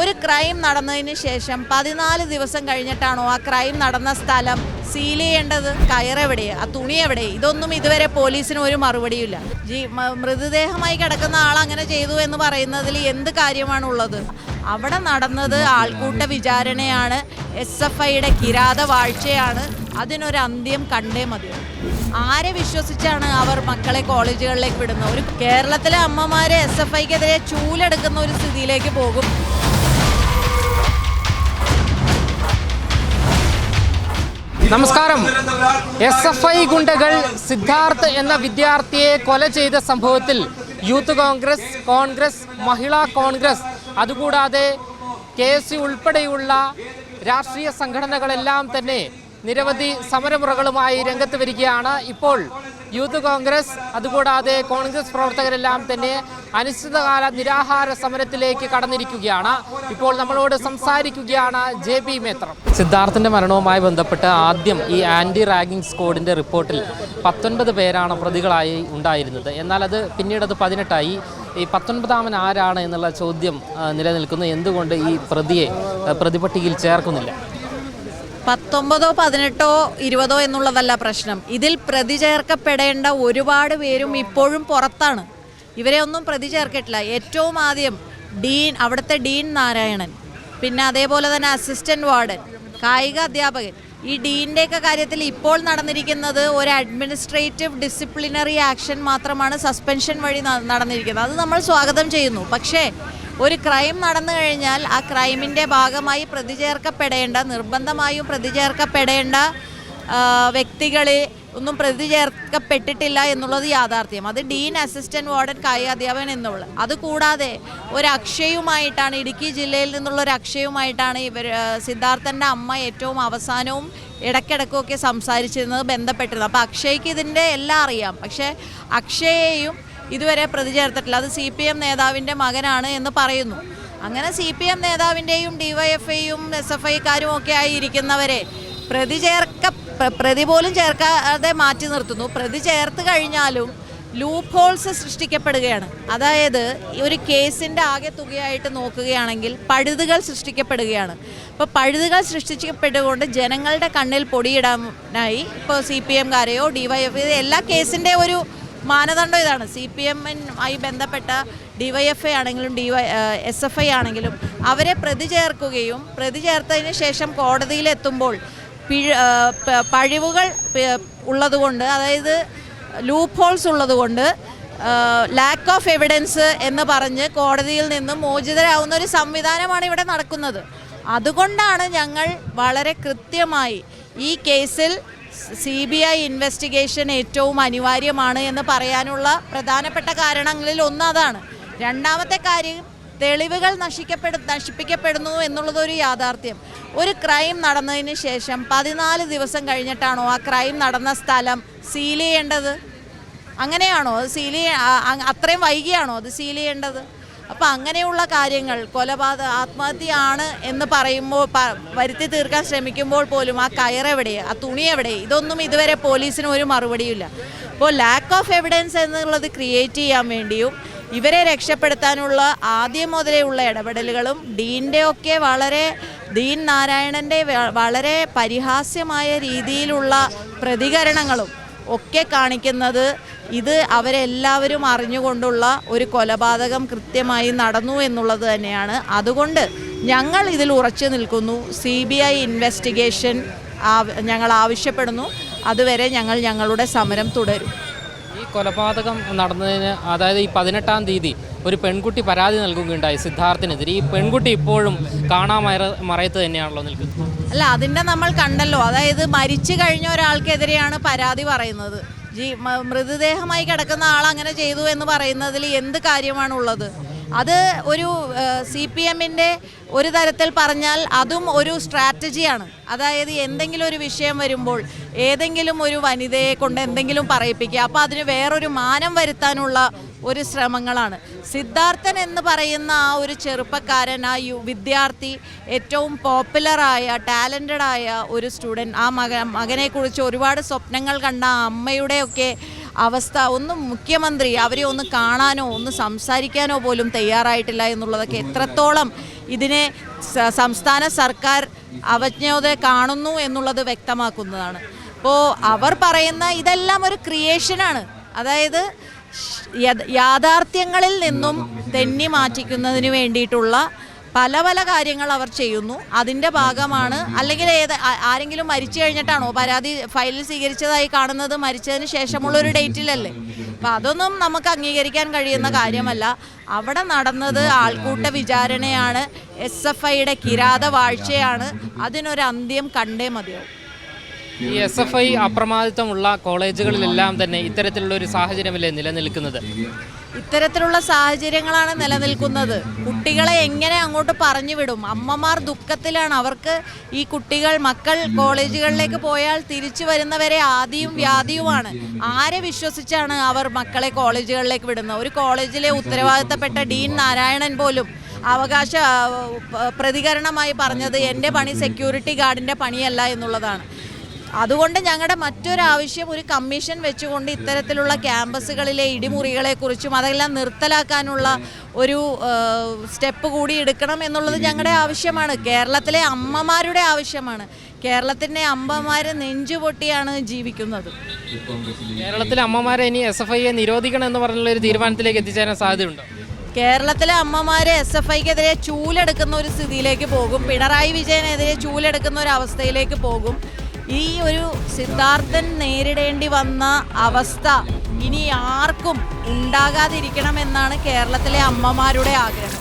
ഒരു ക്രൈം നടന്നതിന് ശേഷം പതിനാല് ദിവസം കഴിഞ്ഞിട്ടാണോ ആ ക്രൈം നടന്ന സ്ഥലം സീൽ ചെയ്യേണ്ടത്? കയറെവിടെ ആ തുണി എവിടെ ഇതൊന്നും ഇതുവരെ പോലീസിന് ഒരു മറുപടിയില്ല ജീ മൃതദേഹമായി കിടക്കുന്ന ആൾ അങ്ങനെ ചെയ്തു എന്ന് പറയുന്നതിൽ എന്ത് കാര്യമാണുള്ളത്? അവിടെ നടന്നത് ആൾക്കൂട്ട വിചാരണയാണ്. എസ് എഫ് ഐയുടെ കിരാത വാഴ്ചയാണ്. അതിനൊരു അന്ത്യം കണ്ടേ മതി. ആരെ വിശ്വസിച്ചാണ് അവർ മക്കളെ കോളേജുകളിലേക്ക് വിടുന്നത്? ഒരു കേരളത്തിലെ അമ്മമാരെ എസ് എഫ് ഐക്കെതിരെ ചൂലെടുക്കുന്ന ഒരു സ്ഥിതിയിലേക്ക് പോകും. നമസ്കാരം. എസ് എഫ് ഐ ഗുണ്ടകൾ സിദ്ധാർത്ഥ് എന്ന വിദ്യാർത്ഥിയെ കൊല ചെയ്ത സംഭവത്തിൽ youth Congress Congress Mahila Congress അതുകൂടാതെ കെ എസ് യു ഉൾപ്പെടെയുള്ള രാഷ്ട്രീയ സംഘടനകളെല്ലാം തന്നെ നിരവധി സമരമുറകളുമായി രംഗത്ത് വരികയാണ്. ഇപ്പോൾ യൂത്ത് കോൺഗ്രസ് അതുകൂടാതെ കോൺഗ്രസ് പ്രവർത്തകരെല്ലാം തന്നെ അനിശ്ചിതകാല നിരാഹാര സമരത്തിലേക്ക് കടന്നിരിക്കുകയാണ്. ഇപ്പോൾ നമ്മളോട് സംസാരിക്കുകയാണ് ജെ പി മേത്രം സിദ്ധാർത്ഥിന്റെ മരണവുമായി ബന്ധപ്പെട്ട് ആദ്യം ഈ ആന്റി റാഗിംഗ് സ്ക്വാഡിന്റെ റിപ്പോർട്ടിൽ പത്തൊൻപത് പേരാണ് പ്രതികളായി ഉണ്ടായിരുന്നത്. എന്നാൽ അത് പിന്നീട് അത് പതിനെട്ടായി. ഈ പത്തൊൻപതാമൻ ആരാണ് എന്നുള്ള ചോദ്യം നിലനിൽക്കുന്നു. എന്തുകൊണ്ട് ഈ പ്രതിയെ പ്രതിപട്ടികയിൽ ചേർക്കുന്നില്ല? പത്തൊമ്പതോ പതിനെട്ടോ ഇരുപതോ എന്നുള്ളതല്ല പ്രശ്നം. ഇതിൽ പ്രതി ചേർക്കപ്പെടേണ്ട ഒരുപാട് പേരും ഇപ്പോഴും പുറത്താണ്. ഇവരെ ഒന്നും പ്രതി ചേർക്കിട്ടില്ല ഏറ്റവും ആദ്യം ഡീൻ അവിടുത്തെ ഡീൻ നാരായണൻ. പിന്നെ അതേപോലെ തന്നെ അസിസ്റ്റന്റ് വാർഡൻ കായിക അധ്യാപകൻ. ഈ ഡീന്റെയൊക്കെ കാര്യത്തിൽ ഇപ്പോൾ നടന്നിരിക്കുന്നത് ഒരു അഡ്മിനിസ്ട്രേറ്റീവ് ഡിസിപ്ലിനറി ആക്ഷൻ മാത്രമാണ് സസ്പെൻഷൻ വഴി നടന്നിരിക്കുന്നത്. അത് നമ്മൾ സ്വാഗതം ചെയ്യുന്നു. പക്ഷേ ഒരു ക്രൈം നടന്നു കഴിഞ്ഞാൽ ആ ക്രൈമിന്റെ ഭാഗമായി പ്രതിചേർക്കപ്പെടേണ്ട നിർബന്ധമായും പ്രതിചേർക്കപ്പെടേണ്ട വ്യക്തികളെ ഒന്നും പ്രതി ചേർക്കപ്പെട്ടിട്ടില്ല എന്നുള്ളത് യാഥാർത്ഥ്യം. അത് ഡീൻ അസിസ്റ്റന്റ് വാർഡൻ കായിക അധ്യാപകൻ എന്നുള്ളത്. അതുകൂടാതെ ഒരു അക്ഷയുമായിട്ടാണ് ഇടുക്കി ജില്ലയിൽ നിന്നുള്ള ഒരു അക്ഷയുമായിട്ടാണ് ഇവർ സിദ്ധാർത്ഥന്റെ അമ്മ ഏറ്റവും അവസാനവും ഇടയ്ക്കിടയ്ക്കുമൊക്കെ സംസാരിച്ചിരുന്നത് ബന്ധപ്പെട്ടിരുന്നത്. അപ്പോൾ അക്ഷയ്ക്ക് ഇതിന്റെ എല്ലാം അറിയാം. പക്ഷേ അക്ഷയെയും ഇതുവരെ പ്രതി ചേർത്തിട്ടില്ല. അത് സി പി എം നേതാവിന്റെ മകനാണ് എന്ന് പറയുന്നു. അങ്ങനെ സി പി എം നേതാവിന്റെയും ഡിവൈഎഫ്ഐയും എസ് എഫ് ഐക്കാരും ഒക്കെ ആയി ഇരിക്കുന്നവരെ പ്രതി ചേർക്ക പ്രതി പോലും ചേർക്കാതെ മാറ്റി നിർത്തുന്നു. പ്രതി ചേർത്ത് കഴിഞ്ഞാലും ലൂപ്പ് ഹോൾസ് സൃഷ്ടിക്കപ്പെടുകയാണ്. അതായത് ഒരു കേസിന്റെ ആകെ തുകയായിട്ട് നോക്കുകയാണെങ്കിൽ പഴുതുകൾ സൃഷ്ടിക്കപ്പെടുകയാണ്. ഇപ്പോൾ പഴുതുകൾ സൃഷ്ടിക്കപ്പെട്ടുകൊണ്ട് ജനങ്ങളുടെ കണ്ണിൽ പൊടിയിടാനായി ഇപ്പോൾ സി പി എംകാരെയോ എഫ് എല്ലാ കേസിന്റെ ഒരു മാനദണ്ഡം ഇതാണ്. സി പി എമ്മുമായി ബന്ധപ്പെട്ട ഡിവൈഎഫ്ഐ ആണെങ്കിലും ഡിവൈ എസ് എഫ് ഐ ആണെങ്കിലും അവരെ പ്രതി ചേർക്കുകയും പ്രതി ചേർത്തതിന് ശേഷം കോടതിയിലെത്തുമ്പോൾ പിഴ പഴിവുകൾ ഉള്ളതുകൊണ്ട് അതായത് ലൂപ്പ് ഹോൾസ് ഉള്ളതുകൊണ്ട് ലാക്ക് ഓഫ് എവിഡൻസ് എന്ന് പറഞ്ഞ് കോടതിയിൽ നിന്നും മോചിതരാകുന്ന ഒരു സംവിധാനമാണ് ഇവിടെ നടക്കുന്നത്. അതുകൊണ്ടാണ് ഞങ്ങൾ വളരെ കൃത്യമായി ഈ കേസിൽ സി ബി ഐ ഇൻവെസ്റ്റിഗേഷൻ ഏറ്റവും അനിവാര്യമാണ് എന്ന് പറയാനുള്ള പ്രധാനപ്പെട്ട കാരണങ്ങളിൽ ഒന്ന് അതാണ്. രണ്ടാമത്തെ കാര്യം തെളിവുകൾ നശിക്കപ്പെടു നശിപ്പിക്കപ്പെടുന്നു എന്നുള്ളതൊരു യാഥാർത്ഥ്യം. ഒരു ക്രൈം നടന്നതിന് ശേഷം പതിനാല് ദിവസം കഴിഞ്ഞിട്ടാണോ ആ ക്രൈം നടന്ന സ്ഥലം സീൽ ചെയ്യേണ്ടത്? അങ്ങനെയാണോ? അത് സീൽ അത്രയും വൈകിയാണോ അത് സീൽ ചെയ്യേണ്ടത്? അപ്പം അങ്ങനെയുള്ള കാര്യങ്ങൾ കൊലപാതക ആത്മഹത്യയാണ് എന്ന് പറയുമ്പോൾ വരുത്തി തീർക്കാൻ ശ്രമിക്കുമ്പോൾ പോലും ആ കയറെവിടെ ആ തുണി എവിടെ? ഇതൊന്നും ഇതുവരെ പോലീസിന് ഒരു മറുപടിയില്ല അപ്പോൾ ലാക്ക് ഓഫ് എവിഡൻസ് എന്നുള്ളത് ക്രിയേറ്റ് ചെയ്യാൻ വേണ്ടിയും ഇവരെ രക്ഷപ്പെടുത്താനുള്ള ആദ്യം മുതലേ ഉള്ള ഇടപെടലുകളും ഡീന്റെ ഒക്കെ വളരെ ദീൻ നാരായണന്റെ വളരെ പരിഹാസ്യമായ രീതിയിലുള്ള പ്രതികരണങ്ങളും ഒക്കെ കാണിക്കുന്നത് ഇത് അവരെല്ലാവരും അറിഞ്ഞുകൊണ്ടുള്ള ഒരു കൊലപാതകം കൃത്യമായി നടന്നു എന്നുള്ളത് തന്നെയാണ്. അതുകൊണ്ട് ഞങ്ങൾ ഇതിൽ ഉറച്ചു നിൽക്കുന്നു. സി ബി ഐ ഇൻവെസ്റ്റിഗേഷൻ ഞങ്ങൾ ആവശ്യപ്പെടുന്നു. അതുവരെ ഞങ്ങൾ ഞങ്ങളുടെ സമരം തുടരും. ഈ കൊലപാതകം നടന്നതിന് അതായത് ഈ പതിനെട്ടാം തീയതി ഒരു പെൺകുട്ടി പരാതി നൽകുകയുണ്ടായി സിദ്ധാർത്ഥിനെതിരെ. ഈ പെൺകുട്ടി ഇപ്പോഴും കാണാൻ മറയത്ത് തന്നെയാണല്ലോ നിൽക്കുന്നത്. അല്ല അതിന്റെ നമ്മൾ കണ്ടല്ലോ. അതായത് മരിച്ചു കഴിഞ്ഞ ഒരാൾക്കെതിരെയാണ് പരാതി പറയുന്നത്. ജീ മൃതദേഹമായി കിടക്കുന്ന ആൾ അങ്ങനെ ചെയ്തു എന്ന് പറയുന്നതിൽ എന്ത് കാര്യമാണുള്ളത്? അത് ഒരു സി പി എമ്മിന്റെ ഒരു തരത്തിൽ പറഞ്ഞാൽ അതും ഒരു സ്ട്രാറ്റജിയാണ്. അതായത് എന്തെങ്കിലും ഒരു വിഷയം വരുമ്പോൾ ഏതെങ്കിലും ഒരു വനിതയെ കൊണ്ട് എന്തെങ്കിലും പറയിപ്പിക്കുക. അപ്പോൾ അതിന് വേറൊരു മാനം വരുത്താനുള്ള ഒരു ശ്രമങ്ങളാണ്. സിദ്ധാർത്ഥൻ എന്ന് പറയുന്ന ആ ഒരു ചെറുപ്പക്കാരൻ ആ യു വിദ്യാർത്ഥി ഏറ്റവും പോപ്പുലറായ ടാലന്റഡായ ഒരു സ്റ്റുഡന്റ് ആ മക മകനെക്കുറിച്ച് ഒരുപാട് സ്വപ്നങ്ങൾ കണ്ട അമ്മയുടെയൊക്കെ അവസ്ഥ. ഒന്നും മുഖ്യമന്ത്രി അവരെ ഒന്ന് കാണാനോ ഒന്ന് സംസാരിക്കാനോ പോലും തയ്യാറായിട്ടില്ല എന്നുള്ളതൊക്കെ എത്രത്തോളം ഇതിനെ സംസ്ഥാന സർക്കാർ അവജ്ഞയോടെ കാണുന്നു എന്നുള്ളത് വ്യക്തമാക്കുന്നതാണ്. അപ്പോൾ അവർ പറയുന്ന ഇതെല്ലാം ഒരു ക്രിയേഷനാണ് അതായത് യഥ- യാഥാർത്ഥ്യങ്ങളിൽ നിന്നും തെന്നി മാറ്റിക്കുന്നതിന് വേണ്ടിയിട്ടുള്ള പല പല കാര്യങ്ങൾ അവർ ചെയ്യുന്നു. അതിന്റെ ഭാഗമാണ് അല്ലെങ്കിൽ ഏത് ആരെങ്കിലും മരിച്ചു കഴിഞ്ഞിട്ടാണോ പരാതി ഫയലിൽ സ്വീകരിച്ചതായി കാണുന്നത് മരിച്ചതിന് ശേഷമുള്ള ഒരു ഡേറ്റിലല്ലേ? അപ്പം അതൊന്നും നമുക്ക് അംഗീകരിക്കാൻ കഴിയുന്ന കാര്യമല്ല. അവിടെ നടന്നത് ആൾക്കൂട്ട വിചാരണയാണ്. എസ് എഫ് ഐയുടെ കിരാത വാഴ്ചയാണ്. അതിനൊരു അന്ത്യം കണ്ടേ മതിയാവും. ഈ എസ് എഫ് ഐ അപ്രമാദിത്വമുള്ള കോളേജുകളിലെല്ലാം തന്നെ ഇത്തരത്തിലുള്ള ഒരു സാഹചര്യമല്ലേ നിലനിൽക്കുന്നത്? ഇത്തരത്തിലുള്ള സാഹചര്യങ്ങളാണ് നിലനിൽക്കുന്നത്. കുട്ടികളെ എങ്ങനെ അങ്ങോട്ട് പറഞ്ഞു വിടും? അമ്മമാർ ദുഃഖത്തിലാണ്. അവർക്ക് ഈ കുട്ടികൾ മക്കൾ കോളേജുകളിലേക്ക് പോയാൽ തിരിച്ചു വരുന്നവരെ ആദിയും വ്യാധിയുമാണ്. ആരെ വിശ്വസിച്ചാണ് അവർ മക്കളെ കോളേജുകളിലേക്ക് വിടുന്നത്? ഒരു കോളേജിലെ ഉത്തരവാദിത്തപ്പെട്ട ഡീൻ നാരായണൻ പോലും അവകാശ പ്രതികരണമായി പറഞ്ഞത് എന്റെ പണി സെക്യൂരിറ്റി ഗാർഡിന്റെ പണിയല്ല എന്നുള്ളതാണ്. അതുകൊണ്ട് ഞങ്ങളുടെ മറ്റൊരാവശ്യം ഒരു കമ്മീഷൻ വെച്ചുകൊണ്ട് ഇത്തരത്തിലുള്ള ക്യാമ്പസുകളിലെ ഇടിമുറികളെക്കുറിച്ചും അതെല്ലാം നിർത്തലാക്കാനുള്ള ഒരു സ്റ്റെപ്പ് കൂടി എടുക്കണം എന്നുള്ളത് ഞങ്ങളുടെ ആവശ്യമാണ്. കേരളത്തിലെ അമ്മമാരുടെ ആവശ്യമാണ്. കേരളത്തിന്റെ അമ്മമാർ നെഞ്ചുപൊട്ടിയാണ് ജീവിക്കുന്നത്. കേരളത്തിലെ അമ്മമാരെ ഇനി എസ് എഫ് ഐയെ നിരോധിക്കണം എന്ന് പറഞ്ഞുള്ള ഒരു തീരുമാനത്തിലേക്ക് എത്തിച്ചേരാൻ സാധ്യതയുണ്ടോ? കേരളത്തിലെ അമ്മമാരെ എസ് എഫ് ഐക്കെതിരെ ചൂലെടുക്കുന്ന ഒരു സ്ഥിതിയിലേക്ക് പോകും. പിണറായി വിജയനെതിരെ ചൂലെടുക്കുന്ന ഒരു അവസ്ഥയിലേക്ക് പോകും. ഈ ഒരു സിദ്ധാർത്ഥൻ നേരിടേണ്ടി വന്ന അവസ്ഥ ഇനി ആർക്കും ഉണ്ടാകാതിരിക്കണമെന്നാണ് കേരളത്തിലെ അമ്മമാരുടെ ആഗ്രഹം.